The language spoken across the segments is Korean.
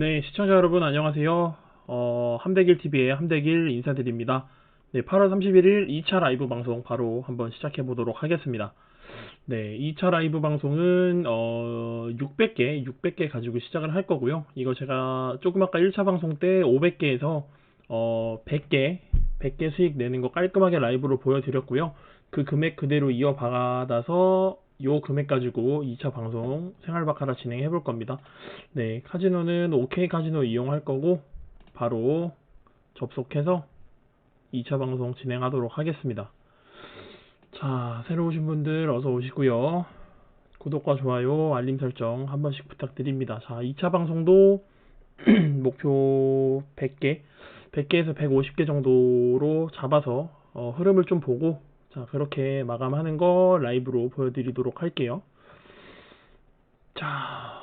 네, 시청자 여러분 안녕하세요. 어, 함대길 TV의 함대길 인사드립니다. 네, 8월 31일 2차 라이브 방송 바로 한번 시작해 보도록 하겠습니다. 네, 2차 라이브 방송은 어, 600개, 600개 가지고 시작을 할 거고요. 이거 제가 조금 아까 1차 방송 때 500개에서 어, 100개, 100개 수익 내는 거 깔끔하게 라이브로 보여드렸고요. 그 금액 그대로 이어받아서 요 금액 가지고 2차 방송 생활바카라 진행해 볼 겁니다. 네, 카지노는 OK 카지노 이용할 거고 바로 접속해서 2차 방송 진행하도록 하겠습니다. 자, 새로 오신 분들 어서 오시고요. 구독과 좋아요, 알림 설정 한 번씩 부탁드립니다. 자, 2차 방송도 목표 100개, 100개에서 150개 정도로 잡아서 어, 흐름을 좀 보고 자, 그렇게 마감하는 거 라이브로 보여드리도록 할게요. 자,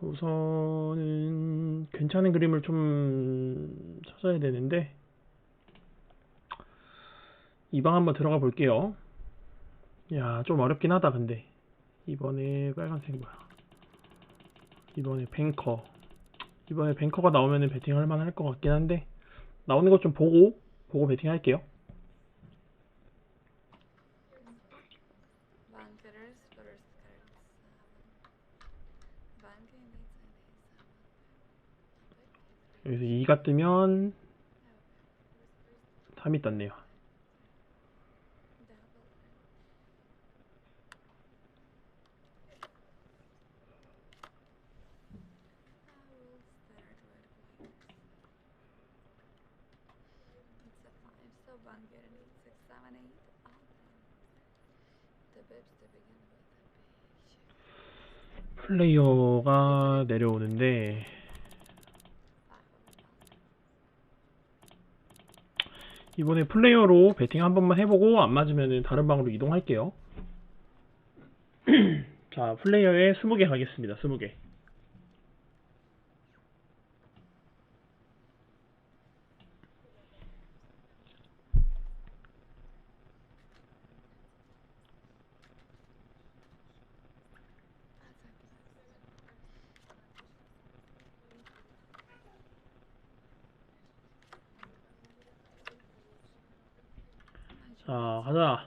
우선은 괜찮은 그림을 좀 찾아야 되는데 이 방 한번 들어가 볼게요. 야, 좀 어렵긴 하다 근데 이번에 빨간색 뭐야? 이번에 뱅커. 이번에 뱅커가 나오면은 베팅 할 만할 것 같긴 한데 나오는 것 좀 보고 보고 베팅 할게요. 2가 뜨면 3이 떴네요. Ah, 플레이어가 내려오는데 이번에 플레이어로 배팅 한 번만 해보고 안 맞으면 다른 방으로 이동할게요. 자, 플레이어에 20개 가겠습니다. 20개. 자, 가자.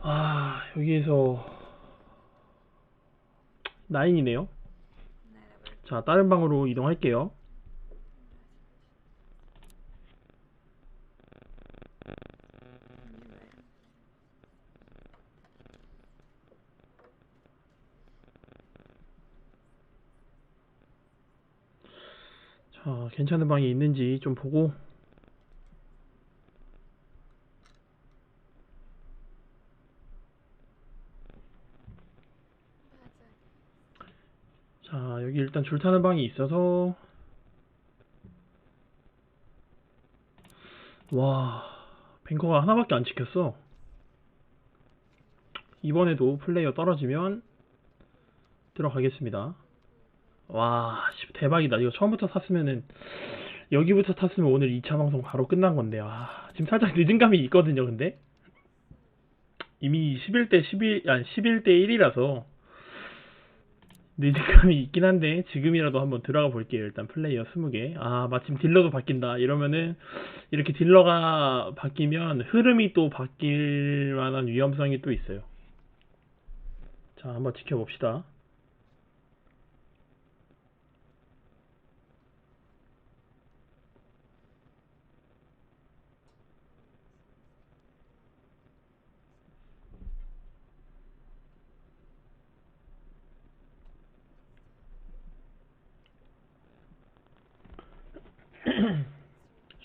아, 여기에서 나인이네요. 자, 다른 방으로 이동할게요. 자, 괜찮은 방이 있는지 좀 보고 자, 여기 일단 줄 타는 방이 있어서 와, 뱅커가 하나밖에 안 찍혔어. 이번에도 플레이어 떨어지면 들어가겠습니다. 와, 씨, 대박이다. 이거 처음부터 탔으면은 여기부터 탔으면 오늘 2차 방송 바로 끝난 건데. 와, 지금 살짝 늦은 감이 있거든요, 근데. 이미 11대 11, 아니 11대 1이라서 늦은 감이 있긴 한데 지금이라도 한번 들어가 볼게요. 일단 플레이어 20개. 아, 마침 딜러도 바뀐다. 이러면은 이렇게 딜러가 바뀌면 흐름이 또 바뀔 만한 위험성이 또 있어요. 자, 한번 지켜봅시다.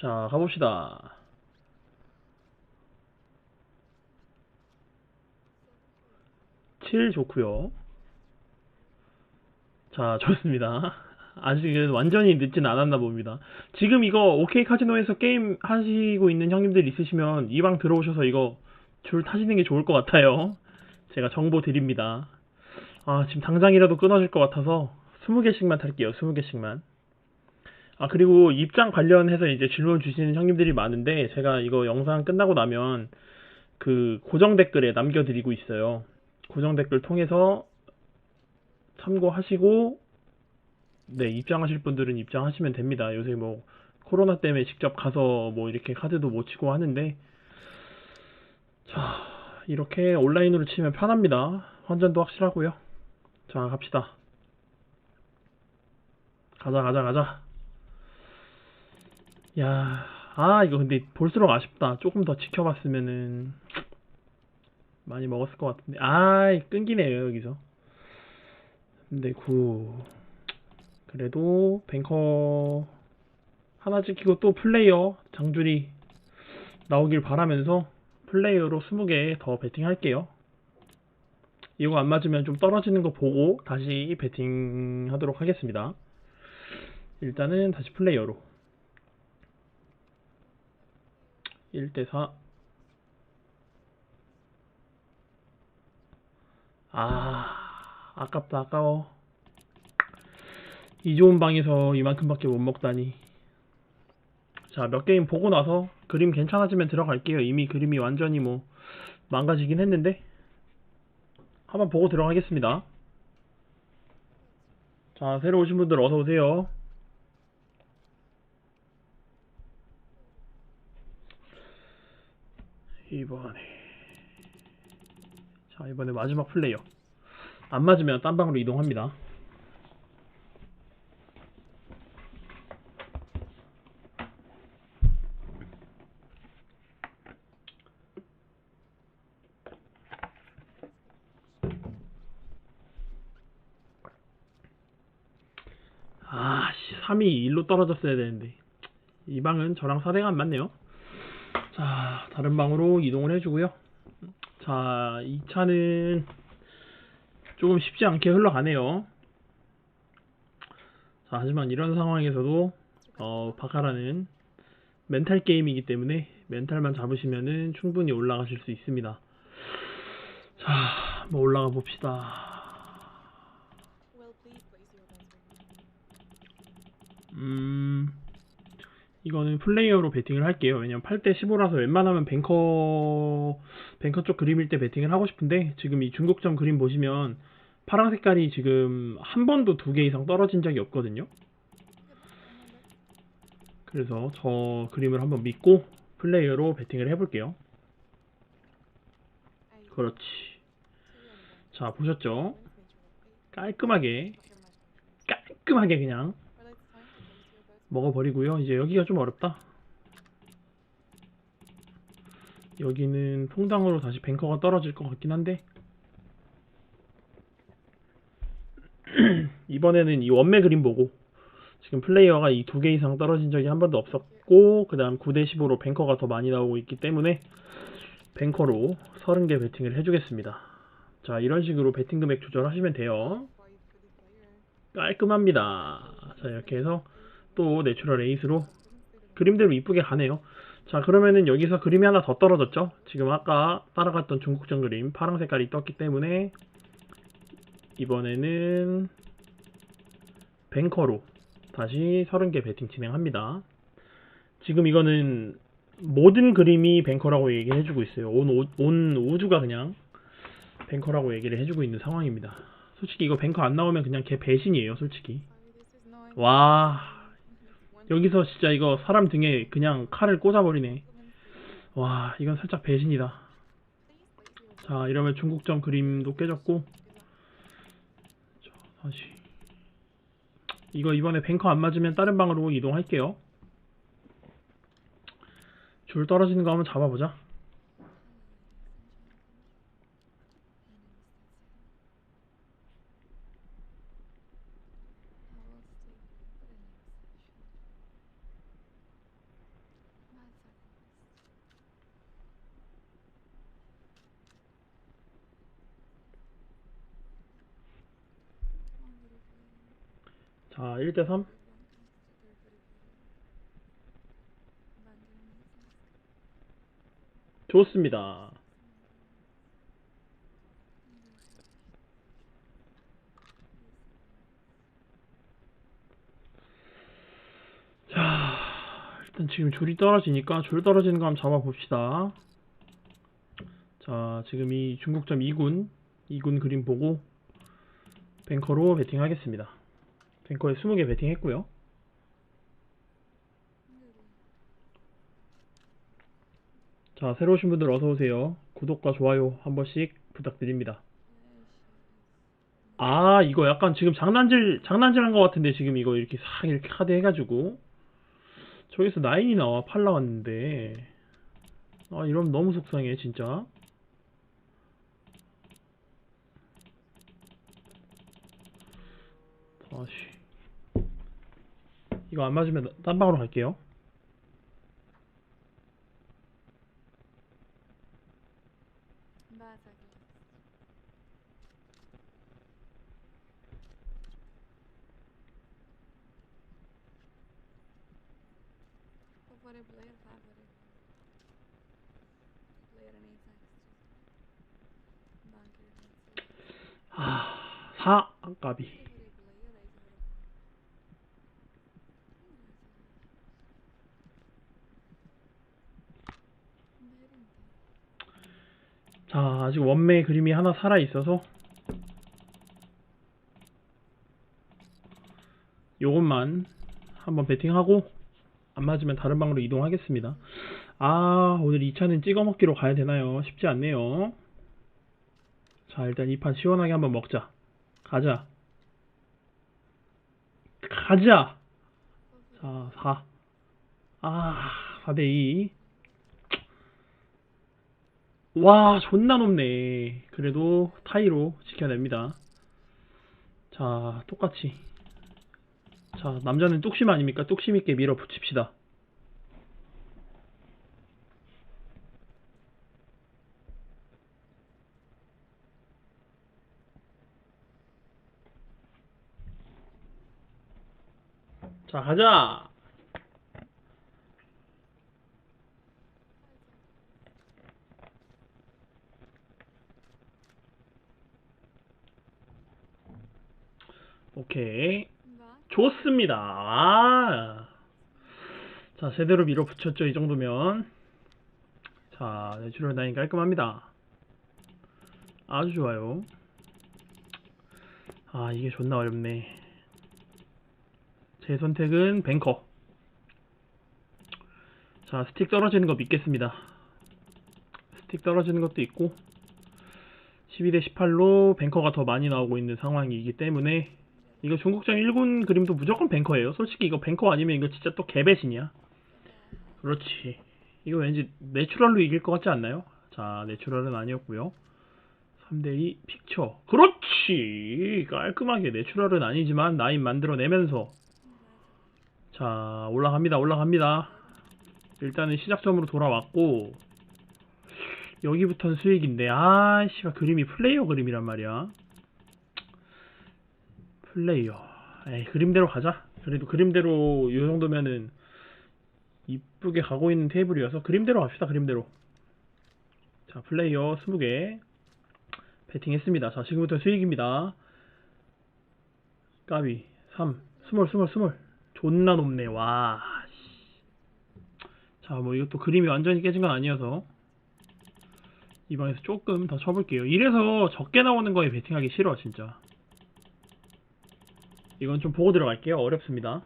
자, 가봅시다. 칠 좋고요. 자, 좋습니다. 아직은 완전히 늦진 않았나 봅니다. 지금 이거 OK 카지노에서 게임 하시고 있는 형님들 있으시면 이 방 들어오셔서 이거 줄 타시는 게 좋을 것 같아요. 제가 정보 드립니다. 아, 지금 당장이라도 끊어질 것 같아서 20개씩만 탈게요. 20개씩만. 아, 그리고 입장 관련해서 이제 질문 주시는 형님들이 많은데 제가 이거 영상 끝나고 나면 그 고정 댓글에 남겨드리고 있어요. 고정 댓글 통해서 참고하시고 네, 입장하실 분들은 입장하시면 됩니다. 요새 뭐 코로나 때문에 직접 가서 뭐 이렇게 카드도 못 치고 하는데 자, 이렇게 온라인으로 치면 편합니다. 환전도 확실하고요. 자, 갑시다. 가자, 가자, 가자. 야, 아, 이거 근데 볼수록 아쉽다. 조금 더 지켜봤으면은 많이 먹었을 것 같은데. 아, 끊기네요, 여기서. 근데 구. 그래도 뱅커 하나 찍히고 또 플레이어 장줄이 나오길 바라면서 플레이어로 20개 더 베팅 할게요. 이거 안 맞으면 좀 떨어지는 거 보고 다시 베팅 하도록 하겠습니다. 일단은 다시 플레이어로 1대4 아 아깝다 아까워. 이 좋은 방에서 이만큼밖에 못 먹다니. 자 몇 게임 보고 나서 그림 괜찮아지면 들어갈게요. 이미 그림이 완전히 뭐 망가지긴 했는데. 한번 보고 들어가겠습니다. 자 새로 오신 분들 어서 오세요 이번에. 자 이번에 마지막 플레이어. 안 맞으면 딴 방으로 이동합니다. 아씨 3이 1로 떨어졌어야 되는데. 이 방은 저랑 사대가 안 맞네요 자 다른 방으로 이동을 해주고요. 자 2차는 조금 쉽지 않게 흘러가네요. 자 하지만 이런 상황에서도 어 바카라는 멘탈 게임이기 때문에 멘탈만 잡으시면은 충분히 올라가실 수 있습니다. 자 한번 올라가 봅시다. 음, 이거는 플레이어로 베팅을 할게요. 왜냐면 8대 15라서 웬만하면 뱅커, 뱅커 쪽 그림일 때 베팅을 하고 싶은데, 지금 이 중국점 그림 보시면, 파랑 색깔이 지금 한 번도 두 개 이상 떨어진 적이 없거든요. 그래서 저 그림을 한번 믿고, 플레이어로 베팅을 해볼게요. 그렇지. 자, 보셨죠? 깔끔하게. 깔끔하게 그냥 먹어버리고요. 이제 여기가 좀 어렵다. 여기는 통당으로 다시 뱅커가 떨어질 것 같긴 한데 이번에는 이 원매 그림 보고 지금 플레이어가 이 두 개 이상 떨어진 적이 한 번도 없었고 그 다음 9대 15로 뱅커가 더 많이 나오고 있기 때문에 뱅커로 30개 베팅을 해주겠습니다. 자 이런 식으로 베팅 금액 조절하시면 돼요. 깔끔합니다. 자 이렇게 해서 또 내추럴 에이스로 그림대로 이쁘게 가네요. 자 그러면은 여기서 그림이 하나 더 떨어졌죠. 지금 아까 따라갔던 중국전 그림 파랑 색깔이 떴기 때문에 이번에는 뱅커로 다시 30개 배팅 진행합니다. 지금 이거는 모든 그림이 뱅커라고 얘기를 해주고 있어요. 온, 오- 온 우주가 그냥 뱅커라고 얘기를 해주고 있는 상황입니다. 솔직히 이거 뱅커 안 나오면 그냥 걔 배신이에요, 솔직히. 와, 여기서 진짜 이거 사람 등에 그냥 칼을 꽂아버리네. 와, 이건 살짝 배신이다. 자, 이러면 중국점 그림도 깨졌고. 자, 다시. 이거 이번에 뱅커 안 맞으면 다른 방으로 이동할게요. 줄 떨어지는 거 한번 잡아보자. 1대3? 좋습니다. 자, 일단 지금 줄이 떨어지니까 줄 떨어지는 거 한번 잡아봅시다. 자, 지금 이 중국점 2군, 2군 그림 보고 뱅커로 베팅하겠습니다. 뱅커에 20개 베팅했고요. 자, 새로 오신 분들 어서 오세요. 구독과 좋아요 한 번씩 부탁드립니다. 아, 이거 약간 지금 장난질, 장난질 한 것 같은데, 지금 이거 이렇게 싹 이렇게 카드 해가지고. 저기서 9이 나와, 8 나왔는데. 아, 이러면 너무 속상해, 진짜. 다시. 이거 안 맞으면 딴 방으로 갈게요. 아직 원매 그림이 하나 살아 있어서 요것만 한번 베팅하고 안 맞으면 다른 방으로 이동하겠습니다. 아, 오늘 2차는 찍어 먹기로 가야 되나요? 쉽지 않네요. 자, 일단 이 판 시원하게 한번 먹자. 가자. 가자. 자, 4. 아, 4대2. 와, 존나 높네. 그래도 타이로 지켜냅니다. 자, 똑같이. 자, 남자는 뚝심 아닙니까? 뚝심 있게 밀어붙입시다. 자, 가자! 오케이. 좋습니다. 아. 자, 제대로 밀어붙였죠, 이 정도면. 자, 내추럴 라인 깔끔합니다. 아주 좋아요. 아, 이게 존나 어렵네. 제 선택은 뱅커. 자, 스틱 떨어지는 거 믿겠습니다. 스틱 떨어지는 것도 있고, 12대 18로 뱅커가 더 많이 나오고 있는 상황이기 때문에, 이거 중국장 1군 그림도 무조건 뱅커예요. 솔직히 이거 뱅커 아니면 이거 진짜 또 개배신이야. 그렇지. 이거 왠지 내추럴로 이길 것 같지 않나요? 자, 내추럴은 아니었고요. 3대2 픽처. 그렇지. 깔끔하게 내추럴은 아니지만 라인 만들어내면서 자, 올라갑니다. 올라갑니다. 일단은 시작점으로 돌아왔고 여기부터는 수익인데 아, 씨발 그림이 플레이어 그림이란 말이야. 플레이어. 에이, 그림대로 가자. 그래도 그림대로 이 정도면은 이쁘게 가고 있는 테이블이어서 그림대로 갑시다. 그림대로. 자, 플레이어 20개 배팅했습니다. 자, 지금부터 수익입니다. 까비 3, 스몰, 스몰, 스몰. 존나 높네. 와. 씨. 자, 뭐 이것도 그림이 완전히 깨진 건 아니어서 이 방에서 조금 더 쳐볼게요. 이래서 적게 나오는 거에 배팅하기 싫어, 진짜. 이건 좀 보고 들어갈게요. 어렵습니다.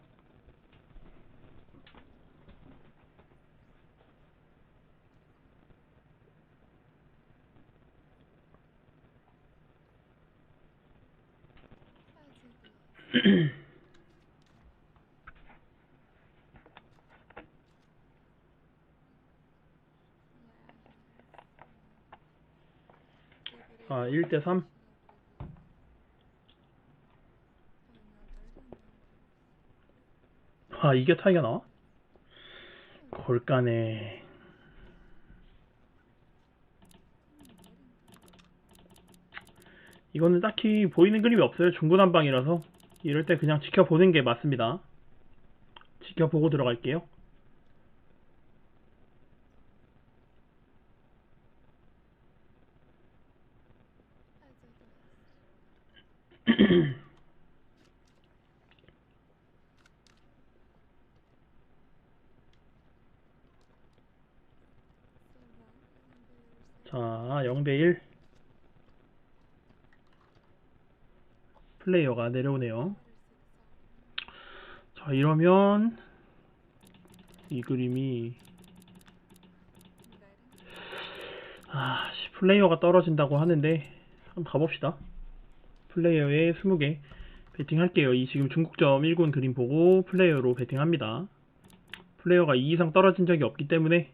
아, 1대 3. 아, 이게 타이가 나와? 골까네. 이거는 딱히 보이는 그림이 없어요. 중구난방이라서. 이럴 때 그냥 지켜보는 게 맞습니다. 지켜보고 들어갈게요. 자, 0대1. 플레이어가 내려오네요. 자, 이러면 이 그림이 아, 씨, 플레이어가 떨어진다고 하는데 한번 가봅시다. 플레이어에 20개 베팅 할게요. 이 지금 중국점 1군 그림 보고 플레이어로 베팅합니다. 플레이어가 2 이상 떨어진 적이 없기 때문에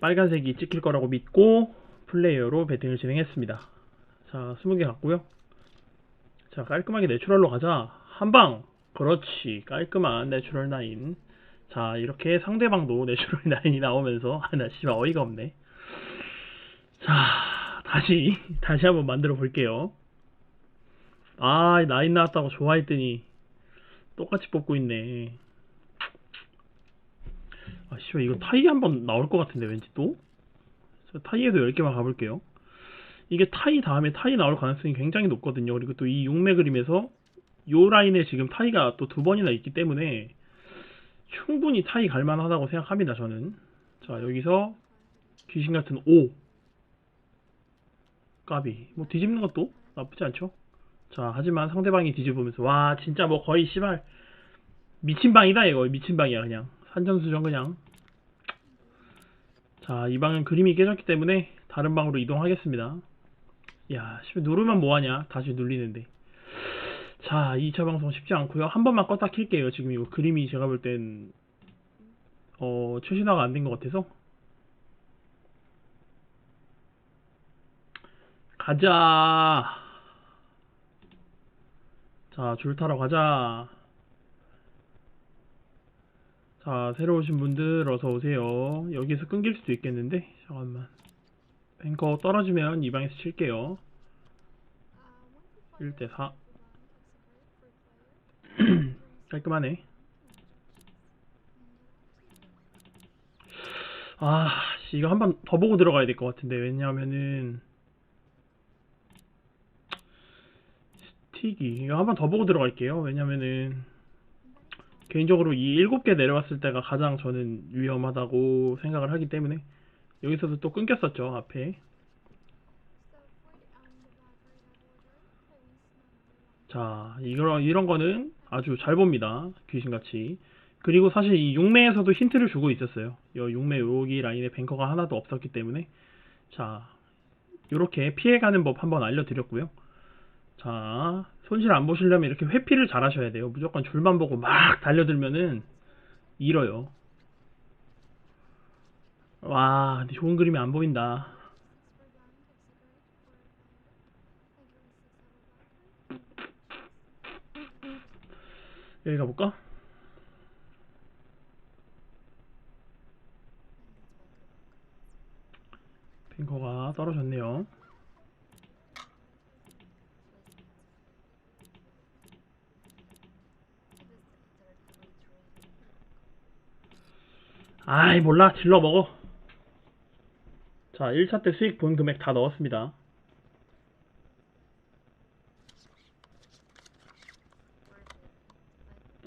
빨간색이 찍힐 거라고 믿고 플레이어로 배팅을 진행했습니다. 자, 20개 갔고요. 자, 깔끔하게 내추럴로 가자. 한방! 그렇지. 깔끔한 내추럴 라인. 자, 이렇게 상대방도 내추럴 라인이 나오면서, 아, 나 씨발 어이가 없네. 자, 다시, 다시 한번 만들어 볼게요. 아, 라인 나왔다고 좋아했더니, 똑같이 뽑고 있네. 아, 씨발, 이거 타이 한번 나올 것 같은데, 왠지 또? 자, 타이에도 10개만 가볼게요. 이게 타이 다음에 타이 나올 가능성이 굉장히 높거든요. 그리고 또 이 6매 그림에서 요 라인에 지금 타이가 또 두 번이나 있기 때문에 충분히 타이 갈만하다고 생각합니다, 저는. 자, 여기서 귀신 같은 5. 까비. 뭐 뒤집는 것도 나쁘지 않죠? 자, 하지만 상대방이 뒤집으면서 와, 진짜 뭐 거의 씨발 미친 방이다 이거. 미친 방이야, 그냥. 산전수전 그냥. 자, 이 방은 그림이 깨졌기 때문에 다른 방으로 이동하겠습니다. 야, 씨, 누르면 뭐하냐? 다시 눌리는데. 자, 2차 방송 쉽지 않고요. 한 번만 껐다 킬게요. 지금 이거 그림이 제가 볼 땐, 어, 최신화가 안 된 것 같아서. 가자. 자, 줄 타러 가자. 자, 새로 오신 분들 어서 오세요. 여기서 끊길 수도 있겠는데, 잠깐만. 뱅커 떨어지면 이 방에서 칠게요. 1대4. 깔끔하네. 아, 씨, 이거 한 번 더 보고 들어가야 될 것 같은데, 왜냐하면은, 스틱이, 이거 한 번 더 보고 들어갈게요. 왜냐면은, 개인적으로 이 7개 내려왔을 때가 가장 저는 위험하다고 생각을 하기 때문에, 여기서도 또 끊겼었죠, 앞에. 자, 이런, 이런 거는 아주 잘 봅니다. 귀신같이. 그리고 사실 이 6매에서도 힌트를 주고 있었어요. 이 6매 여기 라인에 뱅커가 하나도 없었기 때문에. 자, 요렇게 피해가는 법 한번 알려드렸고요. 자, 손실 안 보시려면 이렇게 회피를 잘 하셔야 돼요. 무조건 줄만 보고 막 달려들면은 잃어요. 와, 좋은 그림이 안 보인다. 여기 가볼까? 핑커가 떨어졌네요. 아이 몰라 질러 먹어. 자 1차 때 수익 본 금액 다 넣었습니다.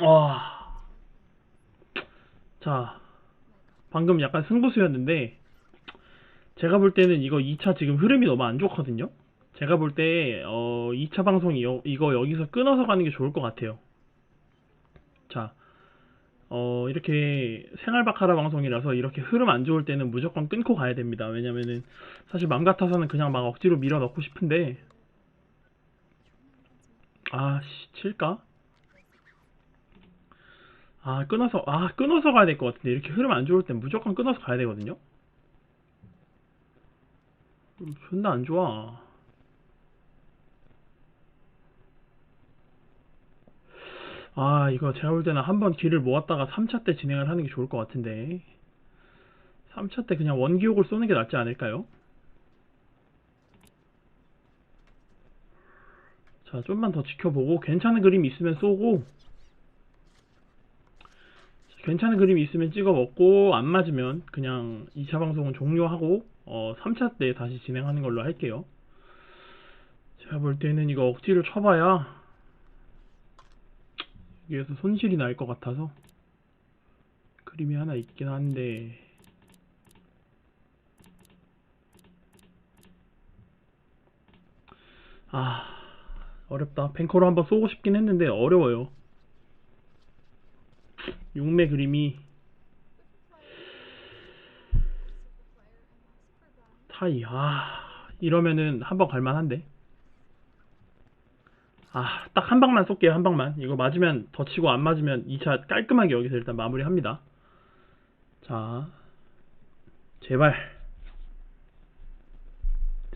와. 자, 방금 약간 승부수였는데, 제가 볼 때는 이거 2차 지금 흐름이 너무 안 좋거든요? 제가 볼 때, 어, 2차 방송이 여- 이거 여기서 끊어서 가는 게 좋을 것 같아요. 자, 어, 이렇게 생활 바카라 방송이라서 이렇게 흐름 안 좋을 때는 무조건 끊고 가야 됩니다. 왜냐면은, 사실 맘 같아서는 그냥 막 억지로 밀어 넣고 싶은데, 아, 씨, 칠까? 아, 끊어서, 아, 끊어서 가야 될 것 같은데. 이렇게 흐름 안 좋을 땐 무조건 끊어서 가야 되거든요? 음, 존나 안 좋아. 아, 이거 제가 볼 때는 한 번 길을 모았다가 3차 때 진행을 하는 게 좋을 것 같은데. 3차 때 그냥 원기옥을 쏘는 게 낫지 않을까요? 자, 좀만 더 지켜보고, 괜찮은 그림이 있으면 쏘고, 괜찮은 그림이 있으면 찍어 먹고 안 맞으면 그냥 2차 방송은 종료하고 어 3차 때 다시 진행하는 걸로 할게요. 제가 볼 때는 이거 억지로 쳐봐야 여기에서 손실이 날 것 같아서 그림이 하나 있긴 한데 아 어렵다. 뱅커로 한번 쏘고 싶긴 했는데 어려워요. 용매 그림이 타이 아 이러면은 한번 갈만한데? 아, 딱 한 방만 쏠게요. 한 방만. 이거 맞으면 더 치고 안 맞으면 2차 깔끔하게 여기서 일단 마무리합니다. 자, 제발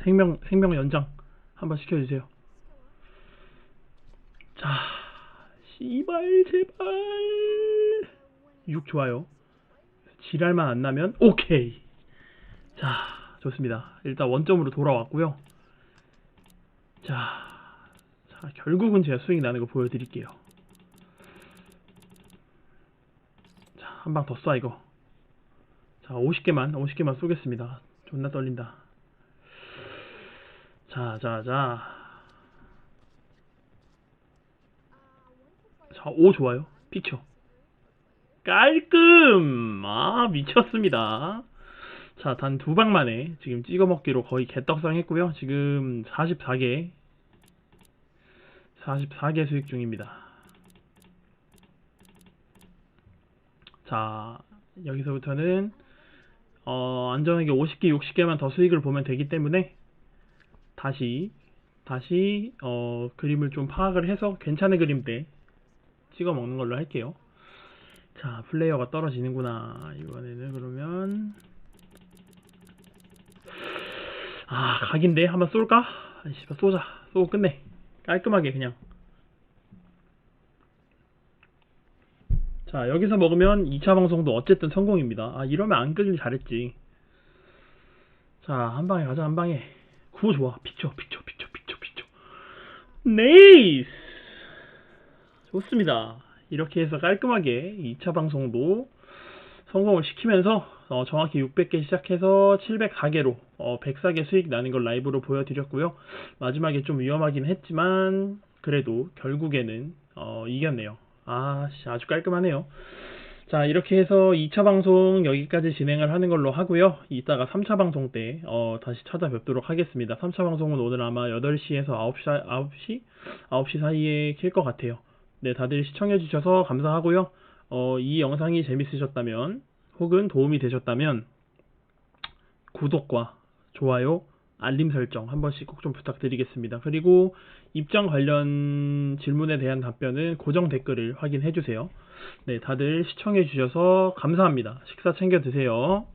생명 생명 연장 한번 시켜주세요. 자, 씨발 제발 6 좋아요. 지랄만 안 나면 오케이. 자, 좋습니다. 일단 원점으로 돌아왔고요. 자, 자 결국은 제가 스윙 나는 거 보여드릴게요. 자, 한 방 더 쏴 이거. 자, 50개만, 50개만 쏘겠습니다. 존나 떨린다. 자, 자, 자. 자, 5 좋아요. 픽쳐. 깔끔! 아, 미쳤습니다. 자, 단 두 방 만에 지금 찍어 먹기로 거의 개떡상 했고요. 지금 44개, 44개 수익 중입니다. 자, 여기서부터는 어, 안전하게 50개, 60개만 더 수익을 보면 되기 때문에 다시 다시 어, 그림을 좀 파악을 해서 괜찮은 그림 때 찍어 먹는 걸로 할게요. 자, 플레이어가 떨어지는구나. 이번에는 그러면 아, 각인데 한번 쏠까? 아이씨, 쏘자. 쏘고 끝내. 깔끔하게 그냥. 자, 여기서 먹으면 2차 방송도 어쨌든 성공입니다. 아, 이러면 안 끄길 잘했지. 자, 한 방에 가자, 한 방에. 구호 좋아. 픽쳐, 픽쳐, 픽쳐, 픽쳐, 픽쳐. 네이스! 좋습니다. 이렇게 해서 깔끔하게 2차 방송도 성공을 시키면서 어, 정확히 600개 시작해서 704개로 어, 104개 수익 나는 걸 라이브로 보여드렸고요. 마지막에 좀 위험하긴 했지만 그래도 결국에는 어, 이겼네요. 아, 씨, 아주 깔끔하네요. 자, 이렇게 해서 2차 방송 여기까지 진행을 하는 걸로 하고요. 이따가 3차 방송 때 어, 다시 찾아뵙도록 하겠습니다. 3차 방송은 오늘 아마 8시에서 9시, 9시? 9시 사이에 킬 것 같아요. 네, 다들 시청해 주셔서 감사하고요. 어, 이 영상이 재밌으셨다면, 혹은 도움이 되셨다면, 구독과 좋아요, 알림 설정 한 번씩 꼭 좀 부탁드리겠습니다. 그리고 입장 관련 질문에 대한 답변은 고정 댓글을 확인해 주세요. 네, 다들 시청해 주셔서 감사합니다. 식사 챙겨 드세요.